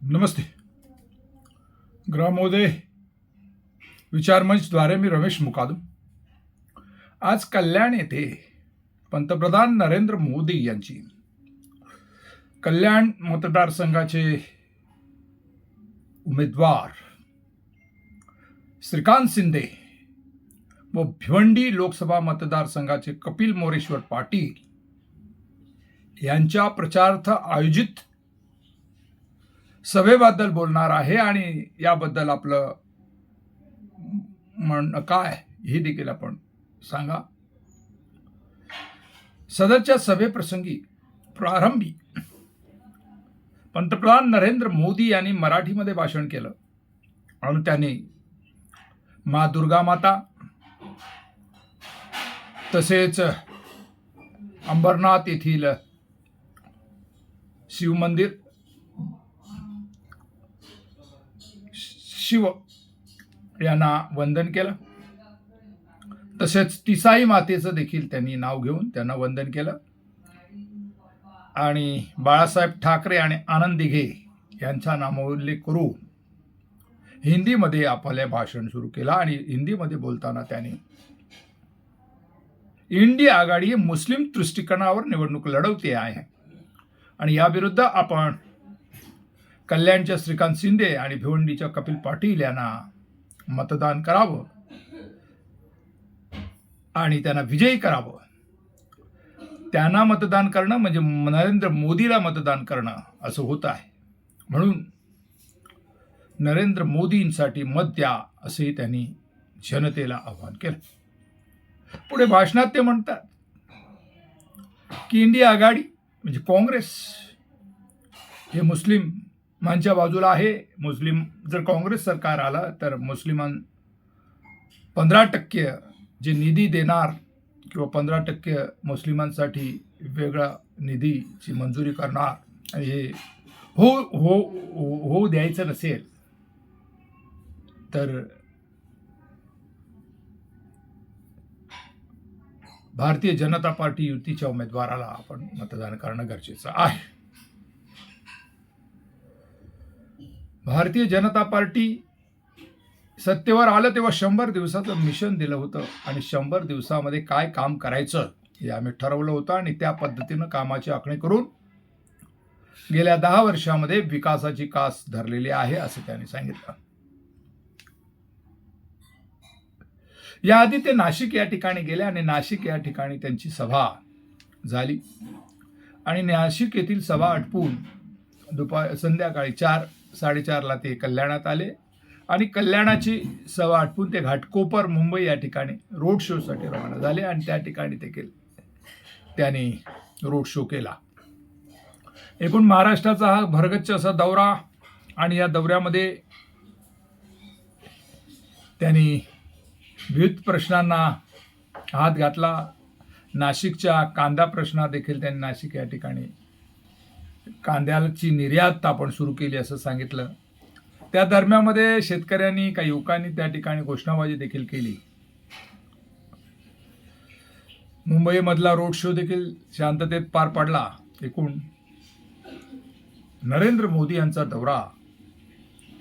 नमस्ते. ग्रामोदय विचारमंचद्वारे मी रमेश मुकादम. आज कल्याण येथे पंतप्रधान नरेंद्र मोदी यांची कल्याण मतदारसंघाचे उमेदवार श्रीकांत शिंदे व भिवंडी लोकसभा मतदारसंघाचे कपिल मोरेश्वर पाटील यांच्या प्रचारार्थ आयोजित सभेबद्दल बोलणार आहे आणि याबद्दल आपलं म्हणणं काय हे देखील आपण सांगा. सदरच्या सभेप्रसंगी प्रारंभी पंतप्रधान नरेंद्र मोदी यांनी मराठीमध्ये भाषण केलं आणि त्यांनी मा दुर्गा माता तसेच अंबरनाथ येथील शिवमंदिर शिव यांना वंदन केलं. तसेच तिसाई मातेचं देखील त्यांनी नाव घेऊन त्यांना वंदन केलं. आणि बाळासाहेब ठाकरे आणि आनंद दिघे यांचा नामोल्लेख करून हिंदीमध्ये आपले भाषण सुरू केलं आणि हिंदीमध्ये बोलताना त्यांनी इंडिया आघाडी मुस्लिम दृष्टिकोनावर निवडणूक लढवते आहे. आणि याविरुद्ध आपण कल्याणच्या श्रीकांत शिंदे आणि भिवंडीच्या कपिल पाटील यांना मतदान करावं. आणि त्यांना विजयी करावं. त्यांना मतदान करणं म्हणजे नरेंद्र मोदीला मतदान करणं असं होत आहे. म्हणून नरेंद्र मोदींसाठी मत द्या असेही त्यांनी जनतेला आवाहन केलं. पुढे भाषणात ते म्हणतात की इंडिया आघाडी म्हणजे काँग्रेस हे मुस्लिम मांच्या बाजूला आहे. मुस्लिम जर काँग्रेस सरकार आलं तर मुस्लिमां पंधरा टक्के जे निधी देणार किंवा पंधरा टक्के मुस्लिमांसाठी वेगळा निधीची मंजुरी करणार हे हो हो होऊ द्यायचं नसेल तर भारतीय जनता पार्टी युतीच्या उमेदवाराला आपण मतदान करणं गरजेचं आहे. भारतीय जनता पार्टी सत्तेवर आलं तेव्हा शंभर दिवसाचं मिशन दिलं होतं. आणि शंभर दिवसामध्ये काय काम करायचं हे आम्ही ठरवलं होतं आणि त्या पद्धतीनं कामाची आखणी करून गेल्या दहा वर्षामध्ये विकासाची कास धरलेली आहे असं त्यांनी सांगितलं. याआधी ते नाशिक या ठिकाणी गेले आणि नाशिक या ठिकाणी त्यांची सभा झाली. आणि नाशिक येथील सभा आटपून दुपार संध्याकाळी चार साडेचारला ते कल्याणात आले. आणि कल्याणाची सभा आटपून ते घाटकोपर मुंबई या ठिकाणी रोड शोसाठी रवाना झाले आणि त्या ठिकाणी ते केले त्यांनी रोड शो केला. एकूण महाराष्ट्राचा हा भरगच्च असा दौरा आणि या दौऱ्यामध्ये त्यांनी विविध प्रश्नांना हात घातला. नाशिकच्या कांदा प्रश्ना देखील त्यांनी नाशिक या ठिकाणी कांद्याची निर्यात आपण सुरू केली असं सांगितलं. त्या दरम्यामध्ये शेतकऱ्यांनी काही युवकांनी त्या ठिकाणी घोषणाबाजी देखील केली. मुंबईमधला रोड शो देखील शांततेत पार पडला. एकूण नरेंद्र मोदी यांचा दौरा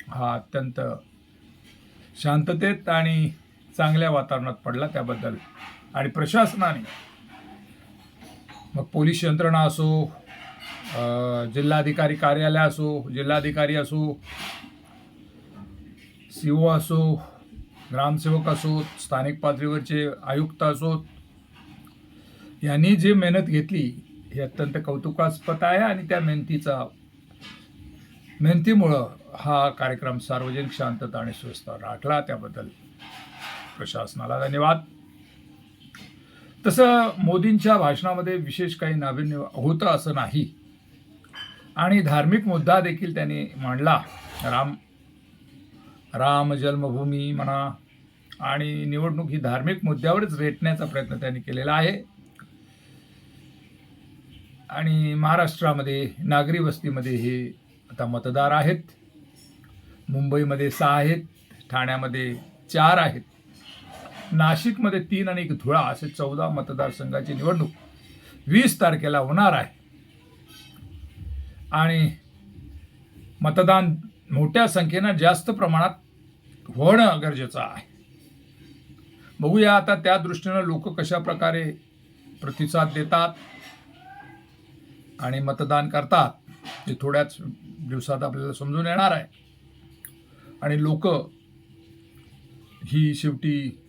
हा अत्यंत शांततेत आणि चांगल्या वातावरणात पडला त्याबद्दल. आणि प्रशासनाने मग पोलीस यंत्रणा असो जिल्हाधिकारी कार्यालय असो जिल्हाधिकारी असो सी ओ असो ग्रामसेवक असोत स्थानिक पातळीवरचे आयुक्त असोत यांनी जी मेहनत घेतली ही अत्यंत कौतुकास्पद आहे आणि त्या मेहनतीचा मेहनतीमुळं हा कार्यक्रम सार्वजनिक शांतता आणि सुव्यवस्था राखला. त्याबद्दल प्रशासनाला धन्यवाद. तसं मोदींच्या भाषणामध्ये विशेष काही नाविन्य होतं असं नाही. आणि धार्मिक मुद्दा देखील त्यांनी मांडला. राम राम जन्मभूमी म्हणा आणि निवडणूक ही धार्मिक मुद्द्यावरच रेटण्याचा प्रयत्न त्यांनी केलेला आहे. आणि महाराष्ट्रामध्ये नागरी वस्तीमध्ये हे आता मतदार आहेत. मुंबईमध्ये सहा आहेत. ठाण्यामध्ये चार आहेत. नाशिकमध्ये तीन आणि एक धुळा असे चौदा मतदारसंघाची निवडणूक वीस तारखेला होणार आहे. आणि मतदान मोठ्या संख्येनं जास्त प्रमाणात होणं गरजेचं आहे. बघूया आता त्या दृष्टीनं लोक कशा प्रकारे प्रतिसाद देतात आणि मतदान करतात ते थोड्याच दिवसात आपल्याला समजून येणार आहे. आणि लोक ही शेवटी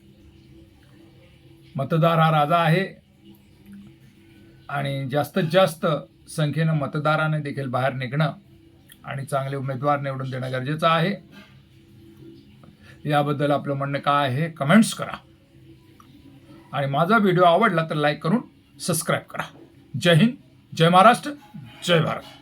मतदार हा राजा आहे. आणि जास्तीत जास्त संख्येनं मतदाराने देखील बाहेर निघणं आणि चांगले उमेदवार निवडून देणं गरजेचं आहे. याबद्दल आपलं म्हणणं काय आहे कमेंट्स करा. आणि माझा व्हिडिओ आवडला तर लाईक करून सबस्क्राईब करा. जय हिंद जय महाराष्ट्र जय भारत.